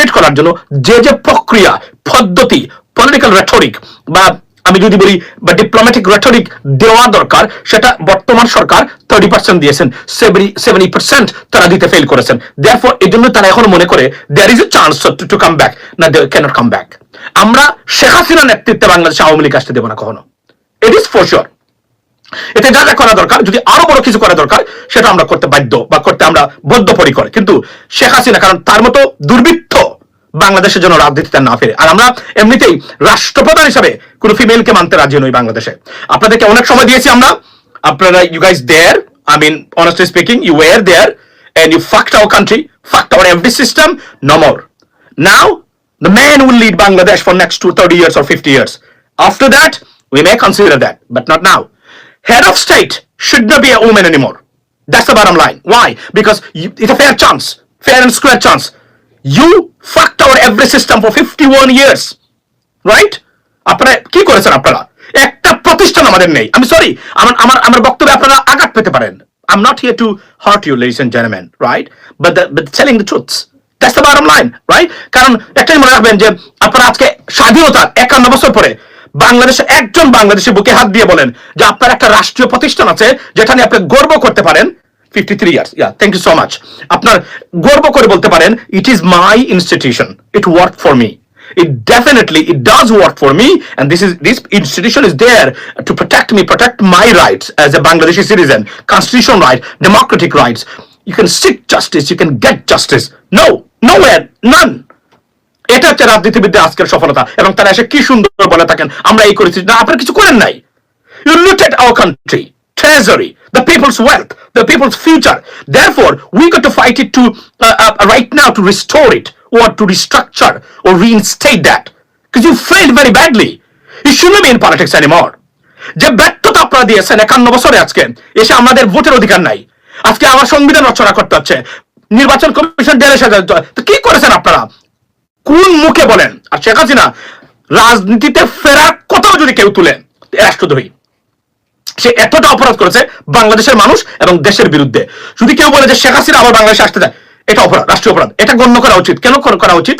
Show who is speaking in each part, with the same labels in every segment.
Speaker 1: Dominate করার জন্য যে যে প্রক্রিয়া, পদ্ধতি পলিটিক্যাল রেটরিক বা আমি যদি বলি বা ডিপ্লোম্যাটিক রেটরিক দেওয়া দরকার, সেটা বর্তমান সরকার থার্টি পার্সেন্ট দিয়েছেন সেভেন্টি পার্সেন্ট তারা দিতে ফেল করেছেন। দেয়ারফর এই জন্য তারা এখন মনে করে there is a chance to come back না দে ক্যানট কাম ব্যাক আমরা শেখ হাসিনা নেতৃত্বে বাংলাদেশ আওয়ামী লীগ আসতে দেবো না কখনো। ইট ইজ ফর শিওর এতে যা যা করা দরকার, যদি আরও বড় কিছু করা দরকার, সেটা আমরা করতে বাধ্য বা করতে আমরা বদ্ধপরিকর। কিন্তু শেখ হাসিনা, কারণ তার মতো দুর্বৃত্ত বাংলাদেশের জন্য রাজনীতিতে না ফেরে আর আমরা এমনিতেই রাষ্ট্রপ্রধান হিসাবে কোন ফিমেলকে মানতে রাজি নই বাংলাদেশে আপনাদেরকে অনেক সময় দিয়েছি আমরা আপনারা you guys there I mean honestly speaking you were there and you fucked our country, fucked our every system, no more. Now, the man will lead Bangladesh for next two, 30 years or 50 years. After that, we may consider that, but not now. Head of state should not be a woman anymore. That's the bottom line. Why? Because you, it's a fair chance, fair and square chance. You fucked our every system for 51 years. Right আপনারা কি করেছেন আপনারা একটা প্রতিষ্ঠান আমাদের নেই আমি sorry আমার আমার আমার বক্তব্যে আপনারা আঘাত পেতে পারেন I'm not here to hurt you, ladies and gentlemen, right? But the, but telling the truth. That's the bottom line, right? কারণ একটাই মনে রাখবেন যে আপনারা আজকে স্বাধীনতার একান্ন বছর পরে বাংলাদেশে একজন বাংলাদেশে বুকে হাত দিয়ে বলেন যে আপনার একটা রাষ্ট্রীয় প্রতিষ্ঠান আছে যেটা নিয়ে আপনি গর্ব করতে পারেন 53 years yeah thank you so much আপনার গর্ব করে বলতে পারেন it is my institution it work for me it definitely it does work for me and this is this institution is there to protect me protect my rights as a bangladeshi citizen constitutional right democratic rights you can seek justice you can get justice no nowhere none এটা হচ্ছে রাজনীতিবিদদের আজকের সফলতা এবং তারা এসে কি সুন্দর বলে থাকেন আমরা এই করেছি না আপনারা কিছু করেন নাই You looted our country, treasury, the people's wealth, the people's future. Therefore, we got to fight it to uh, uh, right now to restore it or to restructure or reinstate that. Because you failed very badly. You shouldn't be in politics anymore. যে ব্যর্থতা আপনারা দিয়েছেন একান্ন বছরে আজকে এসে আমাদের ভোটের অধিকার নাই আজকে আমার সংবিধান রচনা করতে হচ্ছে নির্বাচন কমিশন ডেলে সাজা তো কি করেছেন আপনারা কোন মুখে বলেন আর শেখ হাসিনা রাজনীতিতে ফেরার কথাও যদি কেউ তুলে রাষ্ট্রদ্রোহী সে এতটা অপরাধ করেছে বাংলাদেশের মানুষ এবং দেশের বিরুদ্ধে। যদি কেউ বলে যে শেখ হাসিনা আবার বাংলাদেশে আসতে যায় এটা অপরাধ, রাষ্ট্রীয় অপরাধ। এটা গণ্য করা উচিত। কেন করা উচিত?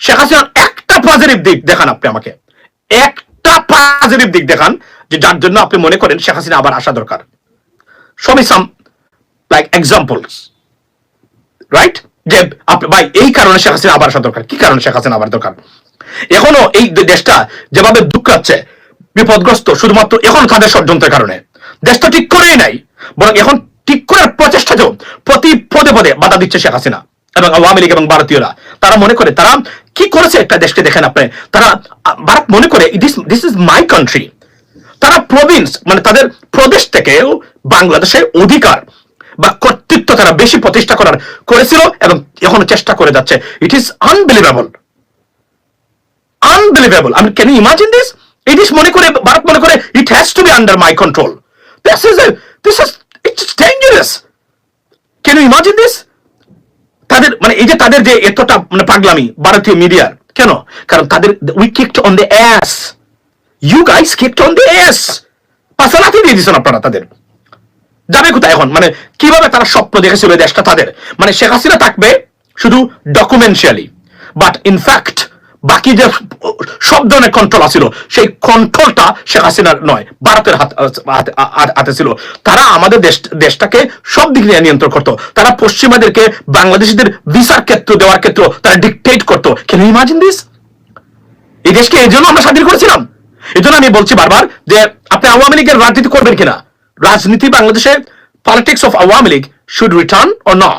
Speaker 1: শেখ হাসিনার একটা পজিটিভ দিক দেখান আপনি আমাকে। একটা পজিটিভ দিক দেখান যে যার জন্য আপনি মনে করেন শেখ হাসিনা আবার আসা দরকার। সবই সাম লাইক এক্সাম্পলস রাইট যে ভাই, এই কারণে শেখ হাসিনা আবার আসা দরকার। কি কারণে শেখ হাসিনা আবার দরকার? এখনও এই দেশটা যেভাবে দুঃখাচ্ছে বিপদগ্রস্ত শুধুমাত্র এখন তাদের ষড়যন্ত্রের কারণে। দেশ তো ঠিক করেই নাই, বরং এখন ঠিক করার প্রচেষ্টাতেও প্রতি পদে পদে বাধা দিচ্ছে শেখ হাসিনা এবং আওয়ামী লীগ এবং ভারতীয়রা। তারা মনে করে, তারা কি করেছে একটা দেশকে দেখেন আপনি? তারা, ভারত মনে করে দিস ইজ মাই কান্ট্রি তারা প্রভিন্স মানে তাদের প্রদেশ থেকেও বাংলাদেশের অধিকার বা কর্তৃত্ব তারা বেশি প্রতিষ্ঠা করার করেছিল এবং এখনও চেষ্টা করে যাচ্ছে। ইট ইজ আনবিলিভেবল আনবিলিভেবল আমি can imagine this it is মনে করে ভারত মনে করে it has to be under my control this is this is it's dangerous imagine this তাদের মানে এই যে তাদের যে এতটা মানে পাগলামি, ভারতীয় মিডিয়ার কেন? কারণ তাদের we kicked on the ass you guys kicked on the ass পাশালাতি দিয়ে আপনারা তাদের। যাবে কোথায় এখন? মানে কীভাবে তারা স্বপ্ন দেখেছিল দেশটা তাদের? মানে শেখ হাসিনা থাকবে শুধু ডকুমেন্টারিয়ালি বাট ইনফ্যাক্ট বাকি যে সব ধরনের কন্ট্রোল আছিল, সেই কন্ট্রোলটা শেখ হাসিনার নয়, ভারতের হাত ছিল। তারা আমাদের দেশ, দেশটাকে সব দিক নিয়ে নিয়ন্ত্রণ করতো। তারা পশ্চিমাদেরকে বাংলাদেশিদের ভিসার ক্ষেত্র দেওয়ার ক্ষেত্র তারা ডিকটেট করতো। কেন ইমাজিন দিস এই দেশকে এই জন্য আমরা স্বাধীন করেছিলাম। এই জন্য আমি বলছি বারবার যে আপনি আওয়ামী লীগের রাজনীতি করবেন কিনা? রাজনীতি বাংলাদেশে politics of Awami League should return or not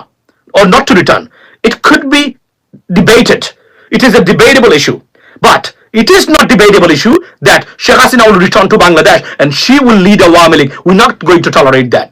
Speaker 1: or not to return it could be debated. It is a debatable issue but it is not debatable issue that Sheikh Hasina will return to Bangladesh and she will lead Awami League. We're not going to tolerate that.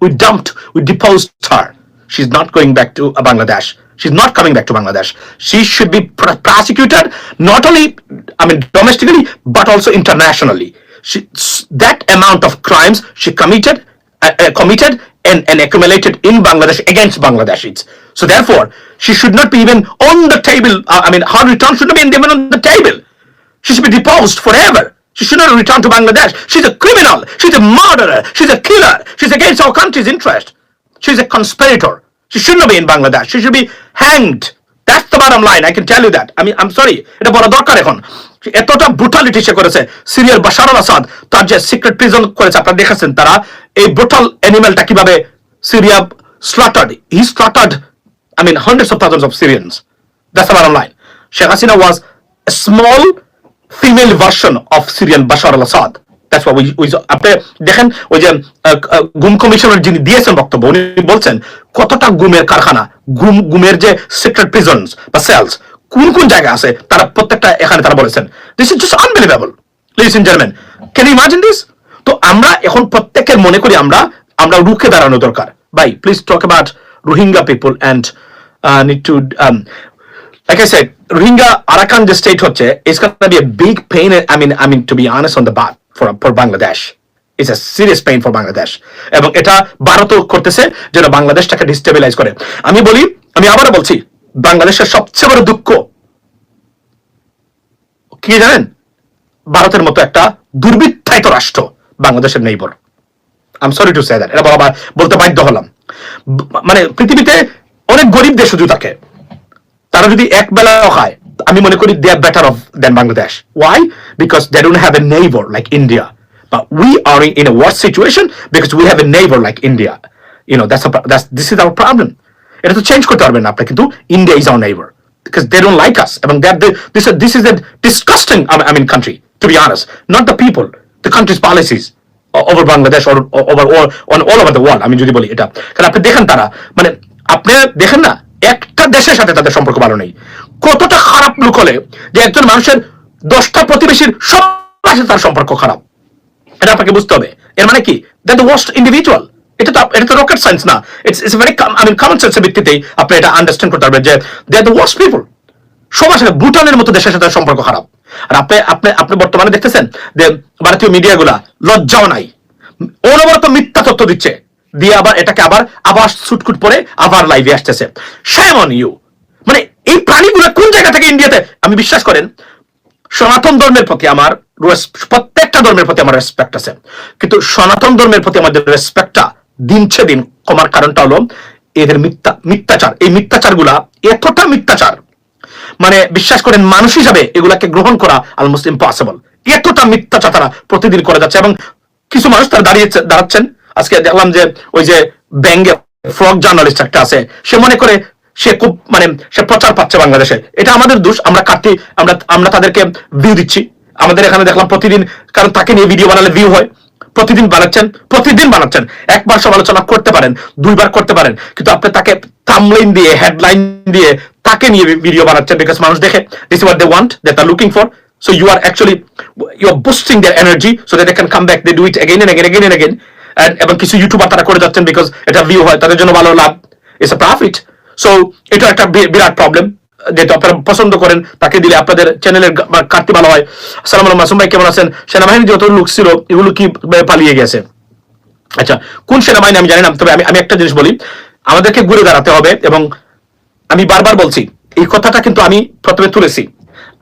Speaker 1: We dumped, we deposed her. She's not going back to uh, Bangladesh. She's not coming back to Bangladesh. She should be pr- prosecuted not only, I mean, domestically, but also internationally. She, that amount of crimes she committed, uh, uh, committed and, and accumulated in Bangladesh against Bangladeshis. So therefore, she should not be even on the table. Uh, I mean, her return should not be even on the table. She should be deposed forever. She should not return to Bangladesh. She's a criminal. She's a murderer. She's a killer. She's against our country's interest. She's a conspirator. She should not be in Bangladesh. She should be hanged. That's the bottom line I can tell you that আমি I'm sorry এটা দরকার এখন এতটা brutality সে করেছে সিরিয়ার Bashar al Asad তার যে secret prison করেছে আপনারা দেখেছেন তারা এই ব্রুটাল অ্যানিমেলটা কীভাবে Syria slaughtered he slaughtered the bottom line. Sheikh Hasina was a small female version of Syrian Bashar al-Assad. That's what we, we আপনি দেখেন ওই যে গুম কমিশনার যিনি দিয়েছেন বক্তব্য উনি বলছেন কতটা গুমের কারখানা? গুম গুমের যে সিক্রেট প্রিজনস বা সেলস কোন কোন জায়গা আছে? তারা প্রত্যেকটা এখানে তারা বলেছেন। This is just unbelievable ladies and gentleman can imagine this তো আমরা এখন প্রত্যেকের মনে করি আমরা আমরা রুখে দাঁড়ানো দরকার। ভাই please talk about Rohingya people and need to like I said, Rohingya Arakan the state হচ্ছে is going to be big pain. I mean, I mean to be honest, on the back for for Bangladesh. It's a serious pain for Bangladesh. এবং এটা ভারতও করতেছে, যেন বাংলাদেশটাকে destabilise করে। আমি বলি, আমি আবারও বলছি, বাংলাদেশের সবচেয়ে বড় দুঃখ, কি জানেন? ভারতের মতো একটা দুর্বৃত্তায়িত রাষ্ট্র বাংলাদেশের neighbour. I'm sorry to say that এটা বলা বলতে বাধ্য হলাম। মানে পৃথিবীতে অনেক গরিব দেশ শুধু থাকে। তারা যদি এক বেলাও খায়, আমি মনে করি they are better off then Bangladesh why because they don't have a neighbour like India but we are in a worse situation because we have a neighbour like India you know that's that's this is our problem এটা তো change করতে পারবেন আপনি কিন্তু India is our neighbour because like this is this is a disgusting. I mean, I mean, country to be honest, not the people, the country's policies o- over Bangladesh or o- over all on all over the world. আমি যদি বলি এটা। কারণ আপনি দেখেন তারা মানে আপনি দেখেন না একটা দেশের সাথে তাদের সম্পর্ক ভালো নেই। কতটা খারাপ লোক হলে যে একজন মানুষের দশটা প্রতিবেশীর সব সাথে তার সম্পর্ক খারাপ। এটা আপনাকে বুঝতে হবে। এর মানে কি? দ্যাট দ্য ওয়ার্স্ট ইন্ডিভিজুয়াল এটা তো এটা তো রকেট সায়েন্স না। It's it's very I mean common সেন্সের ভিত্তিতেই আপনি এটা আন্ডারস্ট্যান্ড করতে পারবেন যে they are the worst people সবার সাথে ভুটানের মতো দেশের সাথে সম্পর্ক খারাপ। আর আপনি আপনি আপনি বর্তমানে দেখতেছেন যে ভারতীয় মিডিয়াগুলা লজ্জাও নাই। অনবরত মিথ্যা তথ্য দিচ্ছে। দিয়ে আবার এটাকে আবার আবার সুটকুট পরে আবার লাইভে আসতেছে। শ্যাম অন ইউ মানে এই প্রাণীগুলো কোন জায়গা থেকে ইন্ডিয়াতে আমি বিশ্বাস করেন সনাতন ধর্মের প্রতি আমার প্রত্যেকটা ধর্মের প্রতি আমার রেসপেক্ট আছে। কিন্তু সনাতন ধর্মের প্রতি আমাদের রেসপেক্টটা দিনছে দিন কমার কারণটা হলো এদের মিথ্যা মিথ্যাচার। এই মিথ্যাচারগুলা এতটা মিথ্যাচার মানে বিশ্বাস করেন মানুষ হিসাবে এগুলাকে গ্রহণ করা অলমোস্ট ইম্পসিবল এতটা মিথ্যাচার তারা প্রতিদিন করে যাচ্ছে এবং কিছু মানুষ তারা দাঁড়িয়েছে দাঁড়াচ্ছেন। আজকে দেখলাম যে ওই যে ব্যাঙ্গে ফ্রক জার্নালিস্ট একটা আছে, সে মনে করে সে খুব মানে সে প্রচার পাচ্ছে বাংলাদেশে। এটা আমাদের দোষ, আমরা কাটি আমরা আমরা তাদেরকে ভিউ দিচ্ছি। আমাদের এখানে দেখলাম প্রতিদিন, কারণ তাকে নিয়ে ভিডিও বানালে ভিউ হয়। প্রতিদিন বানাচ্ছেন প্রতিদিন বানাচ্ছেন। একবার সমালোচনা করতে পারেন, দুইবার করতে পারেন, কিন্তু আপনি তাকে থামলাইন দিয়ে হেডলাইন দিয়ে তাকে নিয়ে ভিডিও বানাচ্ছেন বিকজ মানুষ দেখে this what they want that are looking for so you are actually you are boosting their energy so can come back they do it again and again again and again এবং কিছু YouTuber তারা করে যাচ্ছেন because এটা view হয়, তাদের জন্য ভালো লাভ। ইটস এ প্রফিট সো এটা একটা বিরাট প্রবলেম যেহেতু আপনারা পছন্দ করেন, তাকে দিলে আপনাদের চ্যানেলের কাটতে ভালো হয়। সালাম আলাইকুম, মাসুম ভাই, কেমন আছেন? সেনাবাহিনী যত লোক ছিল, এগুলো কি পালিয়ে গেছে? আচ্ছা কোন সেনাবাহিনী আমি জানি না, তবে আমি আমি একটা জিনিস বলি, আমাদেরকে ঘুরে দাঁড়াতে হবে এবং আমি বারবার বলছি, এই কথাটা কিন্তু আমি প্রথমে তুলেছি।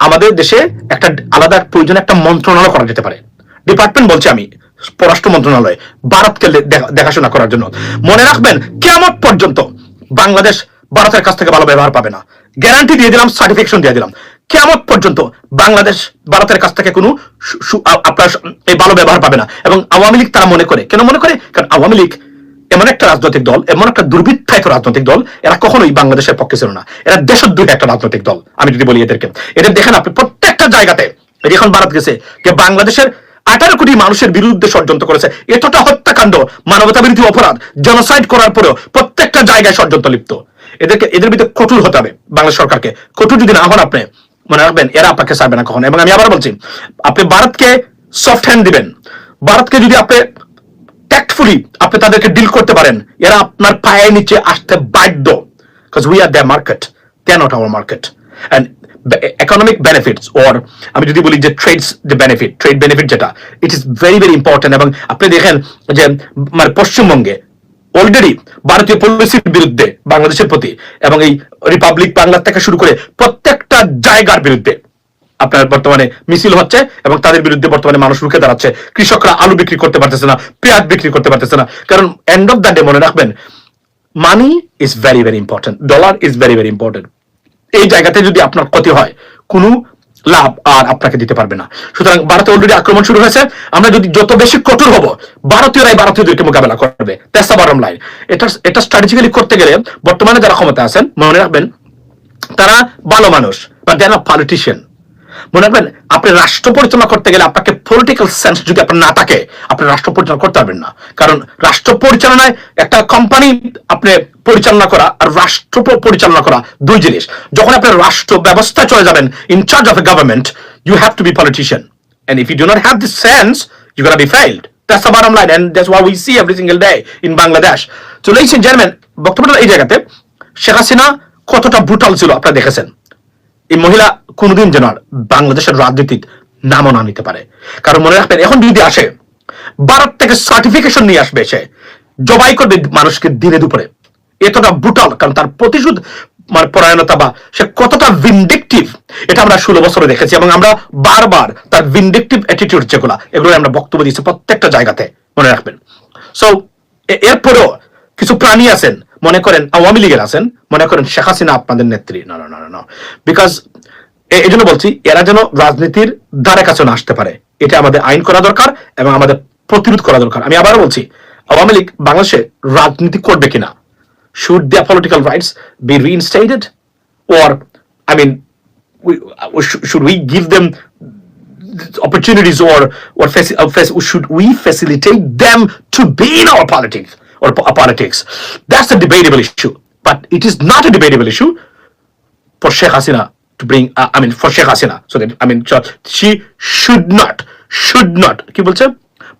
Speaker 1: আমাদের দেশে একটা আলাদা প্রয়োজন একটা মন্ত্রণালয় করা যেতে পারে। ডিপার্টমেন্ট বলছি আমি, পররাষ্ট্র মন্ত্রণালয়, ভারতকে দেখাশোনা করার জন্য। মনে রাখবেন কেমন পর্যন্ত বাংলাদেশ ভারতের কাছ থেকে ভালো ব্যবহার পাবে না। গ্যারান্টি দিয়ে দিলাম সার্টিফিকেশন দিয়ে দিলাম। কেমন পর্যন্ত বাংলাদেশ ভারতের কাছ থেকে কোনো আপনার এই ভালো ব্যবহার পাবে না। এবং আওয়ামী লীগ তারা মনে করে। কেন মনে করে? কারণ আওয়ামী লীগ এমন একটা রাজনৈতিক দল, এমন একটা দুর্বৃত্তায়িত রাজনৈতিক দল, এরা কখনোই বাংলাদেশের পক্ষে ছিল না। এরা দেশদ্রোহী একটা রাজনৈতিক দল, আমি যদি বলি এদেরকে। এদের দেখেন আপনি, প্রত্যেকটা জায়গাতে এখন ভারত গেছে, যে বাংলাদেশের আঠারো কোটি মানুষের বিরুদ্ধে ষড়যন্ত্র করেছে। এতটা হত্যাকাণ্ড মানবতা বিরোধী অপরাধ জনসাইড করার পরেও প্রত্যেকটা জায়গায় ষড়যন্ত্র লিপ্ত। এদেরকে, এদের ভিতরে কঠোর হতে হবে বাংলাদেশ সরকারকে। কঠোর যদি না হন আপনি, মনে রাখবেন, এরা আপনাকে ছাড়বে না কখনো। এবং আমি আবার বলছি, আপনি ভারতকে সফট হ্যান্ড দিবেন। ভারতকে যদি আপনি ট্যাক্টফুলি আপনি তাদেরকে ডিল করতে পারেন, এরা আপনার পায়ের নিচে আসতে বাধ্য। We are their market, they are not our market. And economic benefits, or আমি যদি বলি যে ট্রেডস যে বেনিফিট ট্রেড বেনিফিট যেটা it is very very important এবং আপনি দেখেন যে মানে পশ্চিমবঙ্গে অলরেডি ভারতীয় পলিসির বিরুদ্ধে বাংলাদেশের প্রতি এবং এই রিপাবলিক বাংলা থেকে শুরু করে প্রত্যেকটা জায়গার বিরুদ্ধে আপনার বর্তমানে মিছিল হচ্ছে এবং তাদের বিরুদ্ধে বর্তমানে মানুষ রুখে দাঁড়াচ্ছে। কৃষকরা আলু বিক্রি করতে পারতেছে না, পেঁয়াজ বিক্রি করতে পারতেছে না। কারণ এন্ড অফ দ্য ডে মনে রাখবেন money is very very important dollar is very very important এই জায়গাতে যদি আপনার ক্ষতি হয়, কোনো লাভ আর আপনাকে দিতে পারবে না। সুতরাং ভারতে অলরেডি আক্রমণ শুরু হয়েছে। আমরা যদি যত বেশি কঠোর হব, ভারতীয়রাই ভারতীয়দেরকে মোকাবেলা করবে। তেসা বারম লাইন এটা এটা স্ট্র্যাটেজিক্যালি করতে গেলে বর্তমানে যারা ক্ষমতা আছেন, মনে রাখবেন, তারা ভালো মানুষ বা দেন পলিটিশিয়ান মনে রাখবেন, আপনি রাষ্ট্র পরিচালনা করতে গেলে আপনাকে পলিটিক্যাল সেন্স যদি আপনার না থাকে, আপনি রাষ্ট্র পরিচালনা করতে পারবেন না। কারণ রাষ্ট্র পরিচালনায় একটা কোম্পানি আপনি পরিচালনা করা আর রাষ্ট্র পরিচালনা করা দুই জিনিস। যখন আপনি রাষ্ট্র ব্যবস্থায় চলে যাবেন in charge of a government you have to be politician if you do not have this sense you're gonna be failed. That's the bottom line, and that's what we see every single day in Bangladesh. So, ladies and gentlemen, বক্তব্যটা এই জায়গাতে, শেখ হাসিনা কতটা brutal ছিল, আপনারা দেখেছেন। এই মহিলা কোনোদিন যেন আর বাংলাদেশের রাজনীতির নামও না নিতে পারে। কারণ মনে রাখবেন, এখন যদি আসে, ভারত থেকে সার্টিফিকেশন নিয়ে আসবে সে, জবাই করবে মানুষকে দিনে দুপুরে। এতটা ব্রুটাল কারণ তার প্রতিশোধ মানে পরায়ণতা বা সে কতটা ভিনডিকটিভ এটা আমরা ষোলো বছরে দেখেছি এবং আমরা বারবার তার ভিনডিকটিভ অ্যাটিটিউড যেগুলো এগুলো আমরা বক্তব্য দিয়েছি প্রত্যেকটা জায়গাতে, মনে রাখবেন। সো এরপরেও কিছু প্রাণী আছেন, মনে করেন আওয়ামী লীগের আছেন মনে করেন শেখ হাসিনা আপনাদের নেত্রী। না না না বিকজ এই জন্য বলছি এরা যেন রাজনীতির ধারে কাছে না আসতে পারে। এটা আমাদের আইন করা দরকার এবং আমাদের প্রতিরোধ করা দরকার। আমি আবারও বলছি আওয়ামী লীগ বাংলাদেশে রাজনীতি করবে কিনা? Should their political rights be reinstated we, uh, should, should we give them opportunities or or faci- uh, fac- should we facilitate them to be in our politics? That's a debatable issue, but it is not a debatable issue for Sheikh Hasina to bring. Uh, I mean, for Sheikh Hasina, so that I mean, so she should not, should not. কি বলছে?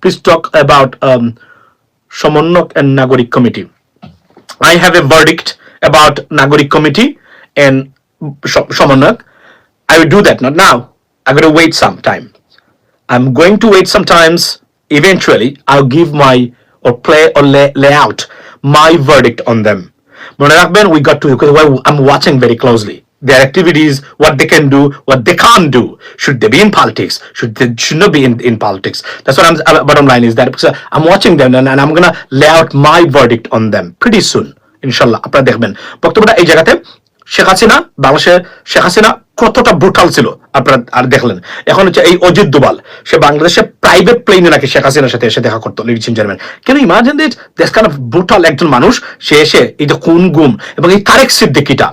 Speaker 1: Please talk about um, Samonok and Nagorik Committee. I have a verdict about Nagorik Committee and Sh- Shamanak. I will do that, not now. I'm going to wait some time. I'm going to wait sometimes. Eventually, I'll give my or play or lay, lay out my verdict on them. মনে রাখবেন we got to because I'm watching very closely their activities, what they can do, what they can't do. Should they be in politics? Should they should not be in, in politics? That's what I'm. Uh, bottom line is that because I'm watching them and, and I'm gonna lay out my verdict on them pretty soon. ইনশাল্লাহ দেখবেন বক্তব্যটা এই জায়গাতে শেখ হাসিনা বাংলাদেশের শেখ হাসিনা কতটা brutal ছিল, আপনারা আর দেখলেন। এখন হচ্ছে এই অজিত দুবাল সে বাংলাদেশে প্রাইভেট প্লেনে নাকি শেখ হাসিনার সাথে এসে দেখা করতো লিডিস চেয়ারম্যান কেন ইমাজিন দিট দেশ কান ব্রুটাল একজন মানুষ, সে এসে এই যে খুন, গুম এবং এই তারেক সিদ্দিকিটা,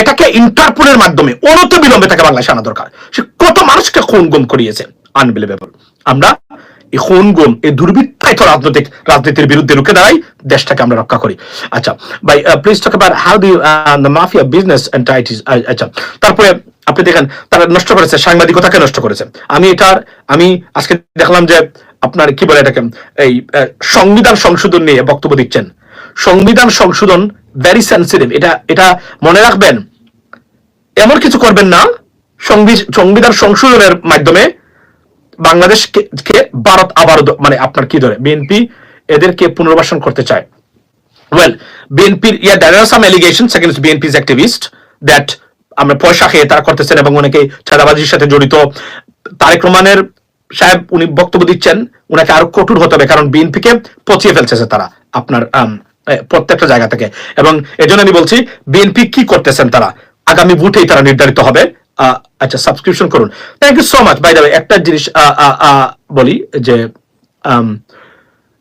Speaker 1: এটাকে ইন্টারপোলের মাধ্যমে অনতি বিলম্বে তাকে বাংলাদেশে আনা দরকার। সে কত মানুষকে খুন, গুম করিয়েছে। আনবিলিভেবল আমরা এই খুন, গুম, এই দুর্বৃত্তায়িত রাজনৈতিক, রাজনীতির বিরুদ্ধে রুখে দাঁড়াই, দেশটাকে আমরা রক্ষা করি। আচ্ছা ভাই please talk about how the mafia business entities আচ্ছা তারপরে আপনি দেখেন, তারা নষ্ট করেছে, সাংবাদিকতাকে নষ্ট করেছে। আমি এটার, আমি আজকে দেখলাম যে আপনার কি বলে এটাকে, এই সংবিধান সংশোধন নিয়ে বক্তব্য দিচ্ছেন। সংবিধান সংশোধন ভেরি সেন্সিটিভ এটা এটা মনে রাখবেন, এমন কিছু করবেন না, সংবি- সংবিধান সংশোধনের মাধ্যমে বাংলাদেশকে ভারত আবার মানে আপনার কি ধরে? বিএনপি এদেরকে পুনর্বাসন করতে চায়। ওয়েল বিএনপির yeah there are some allegations against বিএনপি's activist that আমরা পয়সা খেয়ে তারা করতেছেন এবং অনেকে সাথে জড়িত। তারেক রহমানের সাহেব উনি বক্তব্য দিচ্ছেন, উনাকে আরও কঠোর হতে হবে কারণ বিএনপিকে পচিয়ে ফেলছে তারা আপনার প্রত্যেকটা জায়গা থেকে। এবং এজন্য আমি বলছি বিএনপি কি করতেছেন তারা? আগামী ভোটেই তারা নির্ধারিত হবে। আচ্ছা সাবস্ক্রিপশন করুন thank you so much by the একটা জিনিস বলি যে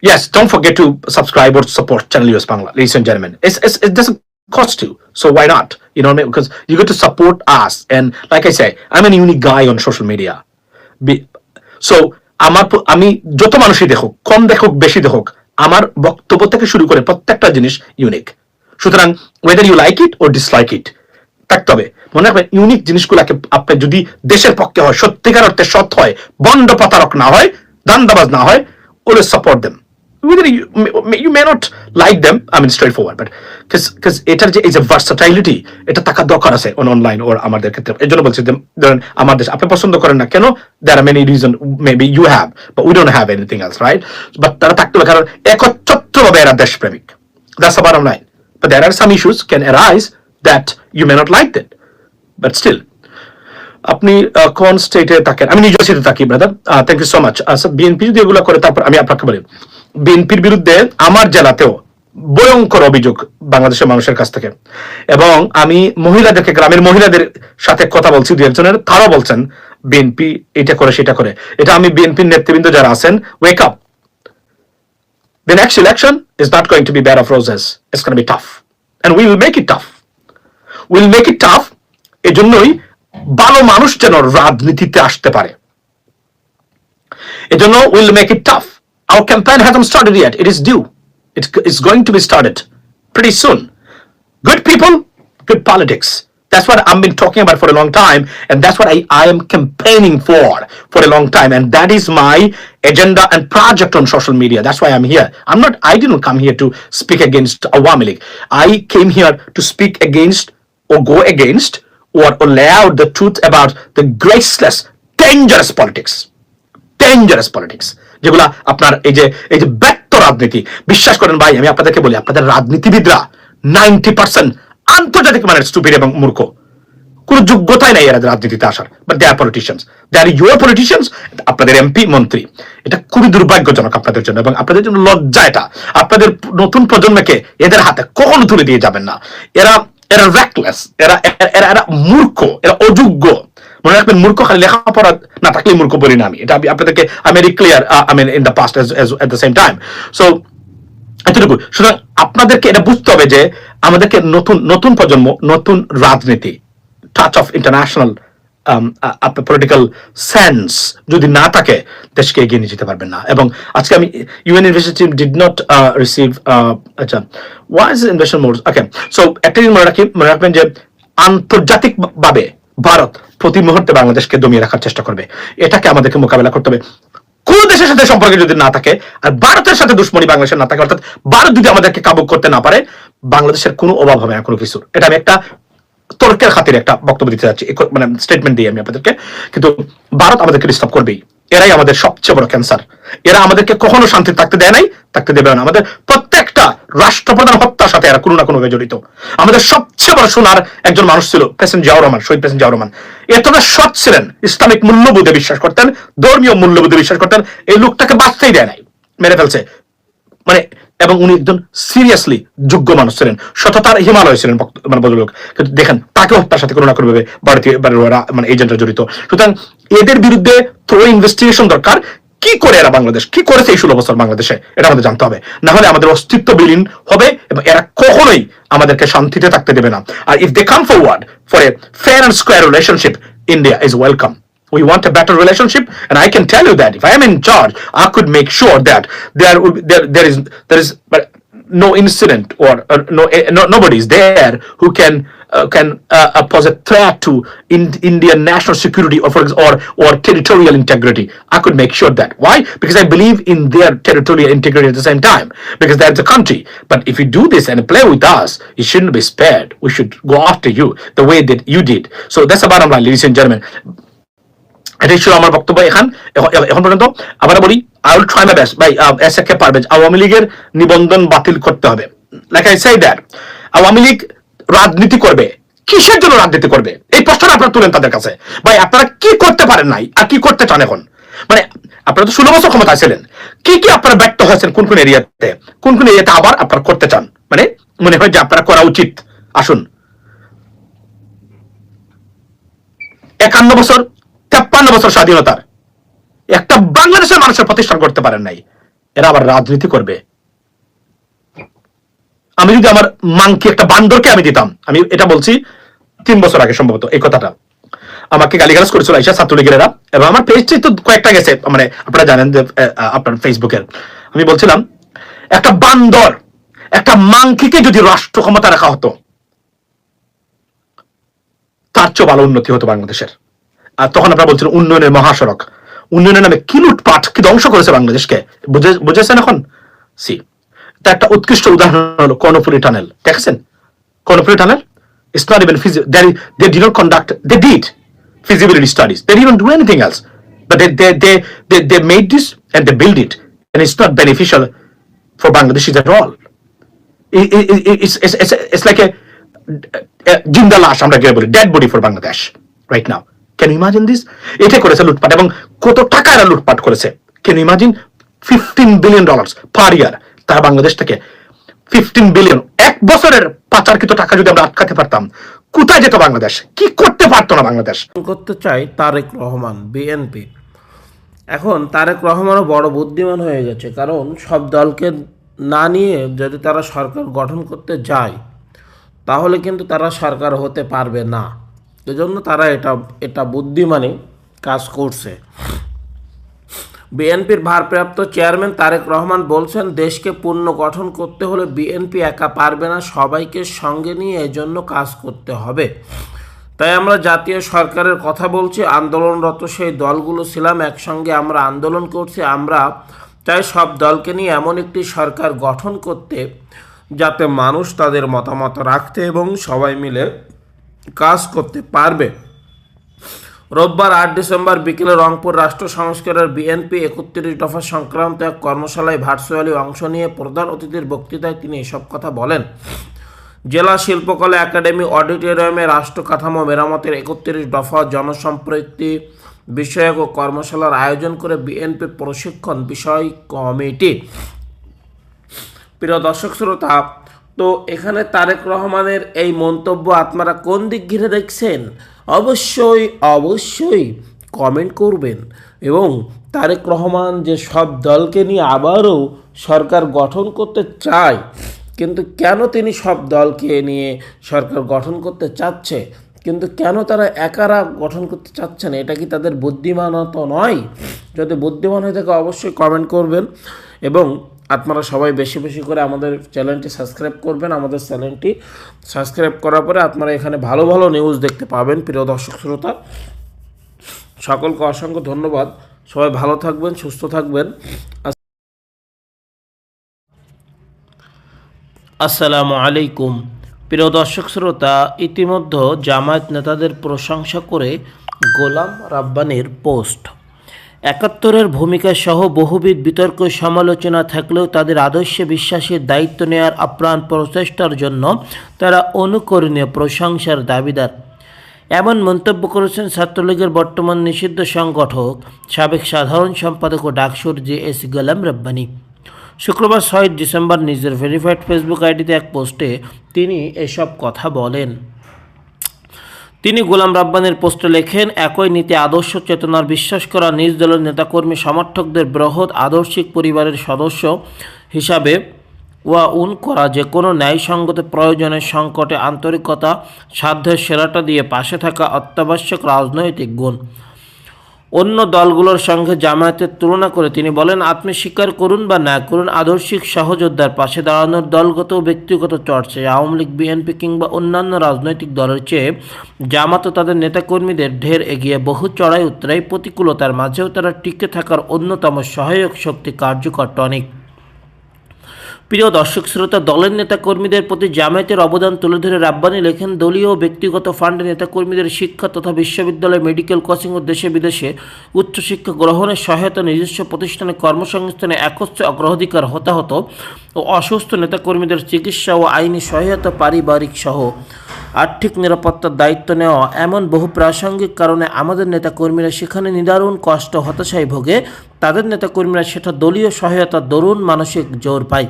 Speaker 1: Yes, don't forget to subscribe or support Channel US Bangla, ladies and gentlemen. It's, it's, it doesn't cost you, so why not? You know what I mean? Because you get to support us, and like I say, I'm an unique guy on social media. Be- so আমার আমি যত মানুষই দেখুক কম দেখুক বেশি দেখুক আমার বক্তব্য থেকে শুরু করে প্রত্যেকটা জিনিস ইউনিক সুতরাং whether you like it or dislike it থাকতে হবে মনে রাখবেন ইউনিক জিনিসগুলোকে আপনি যদি দেশের পক্ষে হয় সত্যিকার অর্থে সৎ হয় বন্ড প্রতারক না হয় দান্দাবাজ না হয় always support them whether you, may not like them I mean straightforward but এটার যে এই যে ভার্সাটাইলিটি এটা দরকার আছে অন অনলাইন ওর আমাদের ক্ষেত্রে এই জন্য বলছি ধরেন আমার দেশ আপনি পছন্দ করেন না কেন there are many reason maybe you have but we don't have anything else right but তারা থাকতে হবে কারণ একচ্ছত্রভাবে এরা দেশপ্রেমিক that's the bottom line but there are some issues can arise that you may not like but still, আপনি কোন স্টেটে থাকেন আমি নিউ জার্সিতে থাকি brother thank you so much আচ্ছা বিএনপি যদি এগুলো করে, তারপর আমি আপনাকে বলি বিএনপির বিরুদ্ধে আমার জেলাতেও ভয়ঙ্কর অভিযোগ বাংলাদেশের মানুষের কাছ থেকে এবং আমি মহিলাদেরকে, গ্রামের মহিলাদের সাথে কথা বলছি, দু একজনের, তারাও বলছেন বিএনপি এটা করে, সেটা করে এটা আমি বিএনপির নেতৃবৃন্দ যারা আছেন wake up the next election is not going to be bed of roses. It's be tough. And we will make it tough. We'll make it tough. এজন্যই ভালো মানুষ যেন রাজনীতিতে আসতে পারে এজন্য will make it tough our campaign hasn't started yet it is due it is going to be started pretty soon good people, good politics. That's what I've been talking about for a long time, and that's what I, I am campaigning for for a long time, and that is my agenda and project on social media. That's why I'm here. I'm not. I didn't come here to speak against Awami League. I came here to speak against or go against or, or lay out the truth about the graceless, dangerous politics. Dangerous politics যেগুলা আপনার এই যে এই যে ব্যক্ত রাজনীতি বিশ্বাস করেন ভাই আমি আপনাদেরকে বলি আপনাদের রাজনীতিবিদরা নাইনটি পার্সেন্ট আন্তর্জাতিক মানের স্টুপিড এবং মূর্খ। কোন যোগ্যতাই নাই এরা রাজনীতিতে আসার। But they are politicians they are your politicians আপনাদের এমপি মন্ত্রী। এটা খুবই দুর্ভাগ্যজনক আপনাদের জন্য এবং আপনাদের জন্য লজ্জা এটা। আপনাদের নতুন প্রজন্মকে এদের হাতে কখনো তুলে দিয়ে যাবেন না। এরা এরা র্যাকলেস এরা এরা- এরা মূর্খ, এরা অযোগ্য। মনে রাখবেন, মূর্খ খালি লেখাপড়া না থাকলে মূর্খ বলি না আমি এটা আপনাদেরকে I very clear I mean in the past at the same time so এতটুকু। সুতরাং আপনাদেরকে এটা বুঝতে হবে যে আমাদেরকে নতুন নতুন প্রজন্ম, নতুন রাজনীতি touch of international political sense যদি না থাকে, দেশকে এগিয়ে নিয়ে যেতে পারবেন না। এবং আজকে আমি UN university did not receive আচ্ছা why is invasion mode okay so একটা জিনিস মনে রাখি মনে রাখবেন যে আন্তর্জাতিক ভাবে ভারত প্রতি মুহূর্তে বাংলাদেশকে দমিয়ে রাখার চেষ্টা করবে। এটাকে আমাদেরকে মোকাবেলা করতে হবে। কোন দেশের সাথে সম্পর্কে যদি না থাকে, আর ভারতের সাথে দুশ্মনী বাংলাদেশের না থাকে, অর্থাৎ ভারত যদি আমাদেরকে কাবু করতে না পারে, বাংলাদেশের কোনো অভাব হবে না কোনো কিছুর। এটা আমি একটা তর্কের খাতিরে একটা বক্তব্য দিতে যাচ্ছি। মানে স্টেটমেন্ট দিই আমি আপনাদেরকে। কিন্তু ভারত আমাদেরকে ডিস্টার্ব করবেই। এরাই আমাদের সবচেয়ে বড় ক্যান্সার এরা আমাদেরকে কখনো শান্তি থাকতে দেয় নাই, থাকতে দেবে না। আমাদের প্রত্যেকটা রাষ্ট্রপ্রধান হত্যার সাথে এরা কোনো না কোনোভাবে জড়িত। আমাদের সবচেয়ে বড় সোনার একজন মানুষ ছিল প্রেসিডেন্ট জিয়াউর রহমান, শহীদ প্রেসিডেন্ট জিয়াউর রহমান। এতটা সৎ ছিলেন, ইসলামিক মূল্যবোধে বিশ্বাস করতেন, ধর্মীয় মূল্যবোধে বিশ্বাস করতেন, এই লোকটাকে বাঁচতেই দেয় নাই, মেরে ফেলছে। মানে এবং উনি একজন সিরিয়াসলি যোগ্য মানুষ ছিলেন। সততার হিমালয় ছিলেন মানে ভদ্রলোক। কিন্তু দেখেন তাকে হত্যার সাথে কোনো না কোনো ভাবে ভারতীয় মানে এজেন্টরা জড়িত। সুতরাং এদের বিরুদ্ধে থ্রো ইনভেস্টিগেশন দরকার। কি করে এরা বাংলাদেশ? কি করেছে এই ষোলো বছর বাংলাদেশে? এটা আমাদের জানতে হবে। না হলে আমাদের অস্তিত্ব বিলীন হবে এবং এরা কখনোই আমাদেরকে শান্তিতে থাকতে দেবে না। আর if they come forward for a fair and square relationship India is welcome we want a better relationship and i can tell you that if i am in charge i could make sure that there there, there is there is no incident or, or no, eh, no nobody is there who can uh, can uh, uh, pose a threat to in, Indian national security or for or or territorial integrity. I could make sure that. Why? Because I believe in their territorial integrity at the same time. Because that's a country. But if you do this and play with us, you shouldn't be spared. We should go after you the way that you did. So that's the bottom line, ladies and gentlemen. এটাই ছিল আমার বক্তব্য এখান। এখন- পর্যন্ত আবার বলি I will try my best ভাই এস এ কে পারবে আওয়ামী লীগের নিবন্ধন বাতিল করতে হবে। Like I say that Awami League রাজনীতি করবে। কিসের জন্য রাজনীতি করবে? এই প্রশ্নটা আপনারা তুলেন তাদের কাছে। ভাই, আপনারা কি করতে পারেন নাই আর কি করতে চান এখন? মানে আপনারা তো ষোলো বছর ক্ষমতায় ছিলেন। কি কি আপনারা ব্যর্থ হয়েছেন কোন কোন এরিয়াতে? কোন কোন এরিয়াতে আবার আপনারা করতে চান? মানে মনে হয় যে আপনারা করা উচিত। আসুন। একান্ন বছর তেপ্পান্ন বছর স্বাধীনতার। একটা বাংলাদেশের মানুষের প্রতিষ্ঠান করতে পারেন নাই। এরা আবার রাজনীতি করবে। আমি যদি আমার মাংকি একটা বান্দরকে আমি দিতাম, আমি এটা বলছি তিন বছর আগে সম্ভবত, এই কথাটা। আমাকে গালিগালাজ করেছিল আইসা ছাত্রলীগের এবং আমার পেজটি তো কয়েকটা গেছে মানে আপনারা জানেন যে আপনার ফেসবুকের। আমি বলছিলাম, একটা বান্দর, একটা মাংকিকে যদি রাষ্ট্র ক্ষমতা রাখা হতো, তার চেয়ে ভালো উন্নতি হতো বাংলাদেশের। তখন আপনারা বলছেন উন্নয়নের মহাসড়ক উন্নয়নের নামে কি লুটপাট কি ধ্বংস করেছে বাংলাদেশকে বুঝেছেন এখন সি তার একটা উৎকৃষ্ট উদাহরণ হলো কর্ণফুলি টানেল দেখেছেন Karnaphuli tunnel it's not even they did not conduct they did feasibility studies they didn't do anything else but they they they they, they made this and they build it and it's not beneficial for Bangladeshis at all it, it, it, it's, it's, it's, like a, a dead body for Bangladesh right now can imagine this এটা করেছে লুটপাট এবং কত টাকা এরা লুটপাট করেছে। Can imagine fifteen billion dollars per year তারা বাংলাদেশ থেকে ফিফটিন বিলিয়ন এক বছরের পাচারকৃত টাকা যদি আমরা আটকাতে পারতাম, কোথায় যেত বাংলাদেশ? কি করতে পারতো না বাংলাদেশ?
Speaker 2: করতে চাই তারেক রহমান বিএনপি এখন তারেক রহমানও বড় বুদ্ধিমান হয়ে গেছে কারণ সব দলকে না নিয়ে যদি তারা সরকার গঠন করতে যায়, তাহলে কিন্তু তারা সরকার হতে পারবে না। এজন্য তারা এটা এটা বুদ্ধিমানে কাজ করছে। বিএনপির ভারপ্রাপ্ত চেয়ারম্যান তারেক রহমান বলছেন, দেশকে পূর্ণ গঠন করতে হলে বিএনপি একা পারবে না, সবাইকে সঙ্গে নিয়ে এজন্য কাজ করতে হবে। তাই আমরা জাতীয় সরকারের কথা বলছি, আন্দোলনরত সেই দলগুলো ছিলাম, একসঙ্গে আমরা আন্দোলন করছি, আমরা চাই সব দলকে নিয়ে এমন একটি সরকার গঠন করতে, যাতে মানুষ তাদের মতামত রাখতে এবং সবাই মিলে কাজ করতে পারবে। রোববার আট ডিসেম্বর বিকেলে রংপুর রাষ্ট্র সংস্কারের বিএনপি একত্রিশ দফা সংক্রান্ত এক কর্মশালায় ভার্চুয়ালি অংশ নিয়ে প্রধান অতিথির বক্তৃতায় তিনি এসব কথা বলেন। জেলা শিল্পকলা একাডেমি অডিটোরিয়ামে রাষ্ট্র কাঠামো মেরামতের একত্রিশ দফা জনসম্পৃক্তি বিষয়ক ও কর্মশালার আয়োজন করে বিএনপি প্রশিক্ষণ বিষয় কমিটি। প্রিয় দর্শক, শ্রোতা তো এখানে তারেক রহমানের এই মন্তব্য আপনারা কোন দিক ঘিরে দেখছেন? অবশ্যই অবশ্যই কমেন্ট করবেন। এবং তারেক রহমান যে সব দলকে নিয়ে আবারও সরকার গঠন করতে চায়, কিন্তু কেন তিনি সব দলকে নিয়ে সরকার গঠন করতে চাচ্ছে? কিন্তু কেন তারা একারা গঠন করতে চাচ্ছেন এটা কি তাদের বুদ্ধিমানত নয়? যদি বুদ্ধিমান হয়ে থাকে অবশ্যই কমেন্ট করবেন। এবং আপনারা সবাই বেশি বেশি করে আমাদের চ্যানেলটি সাবস্ক্রাইব করবেন, আমাদের চ্যানেলটি সাবস্ক্রাইব করার পরে আপনারা এখানে ভালো ভালো নিউজ দেখতে পাবেন, প্রিয় দর্শক শ্রোতা। সকলকে অসংখ্য ধন্যবাদ। সবাই ভালো থাকবেন, সুস্থ থাকবেন। আসসালামু আলাইকুম। প্রিয় দর্শক শ্রোতা, ইতিমধ্যে জামায়াত নেতাদের প্রশংসা করে গোলাম রাব্বানির পোস্ট। একাত্তরের ভূমিকা সহ বহুবিধ বিতর্ক সমালোচনা থাকলেও তাদের আদর্শে বিশ্বাসের দায়িত্ব নেওয়ার আপ্রাণ প্রচেষ্টার জন্য তারা অনুকরণীয় প্রশংসার দাবিদার। এমন মন্তব্য করেছেন ছাত্রলীগের বর্তমান নিষিদ্ধ সংগঠক, সাবেক সাধারণ সম্পাদক ও ডাকসুর জে এস গোলাম রব্বানি। শুক্রবার ছয় ডিসেম্বর নিজের ভেরিফাইড ফেসবুক আইডিতে এক পোস্টে তিনি এসব কথা বলেন। তিনি গোলাম রাব্বানের পোস্টে লেখেন, একই নীতি আদর্শ চেতনার বিশ্বাস করা নিজ দলের নেতাকর্মী সমর্থকদের বৃহৎ আদর্শিক পরিবারের সদস্য হিসাবে ওয়া উন করা যে কোনো ন্যায়সঙ্গত প্রয়োজনের সংকটে আন্তরিকতা, সাধ্যের সেরাটা দিয়ে পাশে থাকা অত্যাবশ্যক রাজনৈতিক গুণ। অন্য দলগুলোর সঙ্গে জামায়াতের তুলনা করে তিনি বলেন, আপনি স্বীকার করুন বা না করুন, আদর্শিক সহযোদ্ধার পাশে দাঁড়ানোর দলগত ও ব্যক্তিগত চর্চায় আওয়ামী লীগ, বিএনপি কিংবা অন্যান্য রাজনৈতিক দলের চেয়ে জামাত তাদের নেতাকর্মীদের ঢের এগিয়ে বহু চড়াই উত্তরাই প্রতিকূলতার মাঝেও তারা টিকে থাকার অন্যতম সহায়ক শক্তি কার্যকর টনিক। প্রিয় দর্শক শ্রোতা, দলের নেতাকর্মীদের প্রতি জামায়াতের অবদান তুলে ধরে রাব্বানি লেখেন, দলীয় ও ব্যক্তিগত ফান্ডে নেতাকর্মীদের শিক্ষা তথা বিশ্ববিদ্যালয় মেডিকেল কোচিং ও দেশে বিদেশে উচ্চশিক্ষা গ্রহণের সহায়তা, নিজস্ব প্রতিষ্ঠানে কর্মসংস্থানে একত্রে অগ্রাধিকার, হতাহত ও অসুস্থ নেতাকর্মীদের চিকিৎসা ও আইনি সহায়তা পারিবারিক সহ আর্থিক নিরাপত্তার দায়িত্ব নেওয়া এমন বহু প্রাসঙ্গিক কারণে আমাদের নেতাকর্মীরা সেখানে নিদারুণ কষ্ট, হতাশায় ভোগে। তাদের নেতাকর্মীরা সেটা দলীয় সহায়তা দরুণ মানসিক জোর পায়।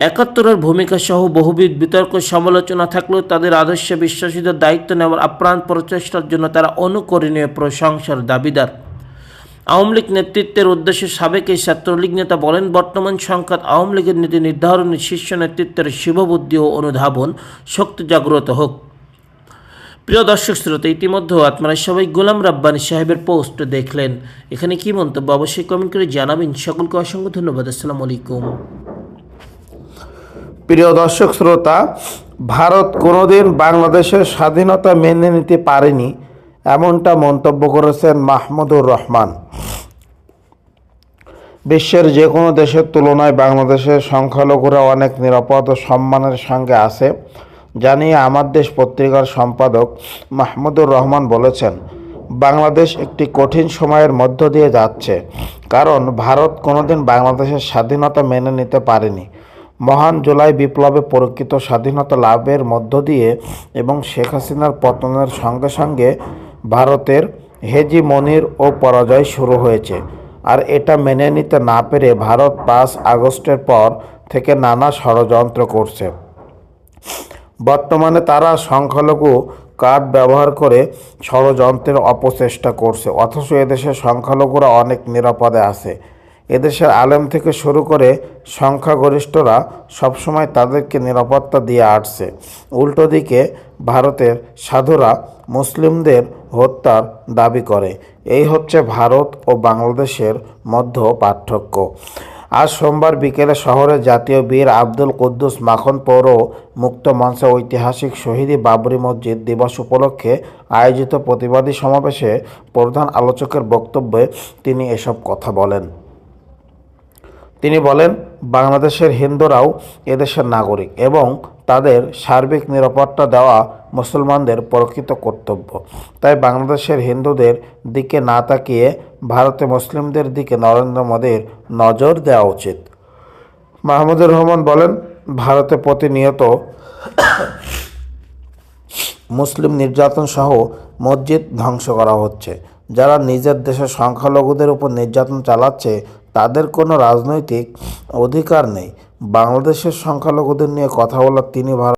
Speaker 2: একাত্তরের ভূমিকা সহ বহুবিধ বিতর্ক, সমালোচনা থাকলেও তাদের আদর্শে বিশ্বাসীদের দায়িত্ব নেওয়ার আপ্রাণ প্রচেষ্টার জন্য তারা অনুকরণীয় প্রশংসার দাবিদার। আওয়ামী লীগ নেতৃত্বের উদ্দেশ্যে সাবেক এই ছাত্রলীগ নেতা বলেন, বর্তমান সংখ্যাত আওয়ামী লীগের নীতি নির্ধারণে শীর্ষ নেতৃত্বের শিববুদ্ধি ও অনুধাবন শক্তি জাগ্রত হোক। প্রিয় দর্শক শ্রোতা ইতিমধ্যে আপনারা সবাই গোলাম রাব্বানি সাহেবের পোস্ট দেখলেন। এখানে কি মন্তব্য? অবশ্যই কমেন্ট করে জানাবেন। সকলকে অসংখ্য ধন্যবাদ। আসসালামু আলাইকুম।
Speaker 3: প্রিয় দর্শক শ্রোতা, ভারত কোনোদিন বাংলাদেশের স্বাধীনতা মেনে নিতে পারেনি এমনটা মন্তব্য করেছেন মাহমুদুর রহমান। বিশ্বের যে কোনো দেশের তুলনায় বাংলাদেশের সংখ্যালঘুরা অনেক নিরাপদ ও সম্মানের সঙ্গে আছে জানিয়ে আমার দেশ পত্রিকার সম্পাদক মাহমুদুর রহমান বলেছেন, বাংলাদেশ একটি কঠিন সময়ের মধ্য দিয়ে যাচ্ছে, কারণ ভারত কোনোদিন বাংলাদেশের স্বাধীনতা মেনে নিতে পারেনি। মহান জুলাই বিপ্লবে পরীক্ষিত স্বাধীনতা লাভের মধ্য দিয়ে এবং শেখ হাসিনার পতনের সঙ্গে সঙ্গে ভারতের হেজিমনির ও পরাজয় শুরু হয়েছে। আর এটা মেনে নিতে না পেরে ভারত পাঁচ আগস্টের পর থেকে নানা ষড়যন্ত্র করছে। বর্তমানে তারা সংখ্যালঘু কার্ড ব্যবহার করে ষড়যন্ত্রের অপচেষ্টা করছে, অথচ এদেশের সংখ্যালঘুরা অনেক নিরাপদে আছে। এদেশের আলেম থেকে শুরু করে সংখ্যাগরিষ্ঠরা সবসময় তাদেরকে নিরাপত্তা দিয়ে আসছে। উল্টো দিকে ভারতের সাধুরা মুসলিমদের হত্যার দাবি করে। এই হচ্ছে ভারত ও বাংলাদেশের মধ্য পার্থক্য। আজ সোমবার বিকেলে শহরের জাতীয় বীর আব্দুল কুদ্দুস মাখন পৌর মুক্ত মঞ্চে ঐতিহাসিক শহীদি বাবরি মসজিদ দিবস উপলক্ষে আয়োজিত প্রতিবাদী সমাবেশে প্রধান আলোচকের বক্তব্যে তিনি এসব কথা বলেন। তিনি বলেন, বাংলাদেশের হিন্দুরাও এদেশের নাগরিক এবং তাদের সার্বিক নিরাপত্তা দেওয়া মুসলমানদের প্রকৃত কর্তব্য। তাই বাংলাদেশের হিন্দুদের দিকে না তাকিয়ে ভারতে মুসলিমদের দিকে নরেন্দ্র মোদীর নজর দেওয়া উচিত। মাহমুদুর রহমান বলেন, ভারতে প্রতিনিয়ত মুসলিম নির্যাতন সহ মসজিদ ধ্বংস করা হচ্ছে। যারা নিজের দেশের সংখ্যালঘুদের উপর নির্যাতন চালাচ্ছে তাদের কোনো রাজনৈতিক অধিকার নেই। বাংলাদেশের সংখ্যালঘুদের নিয়ে কথা বলার তিনি ভারত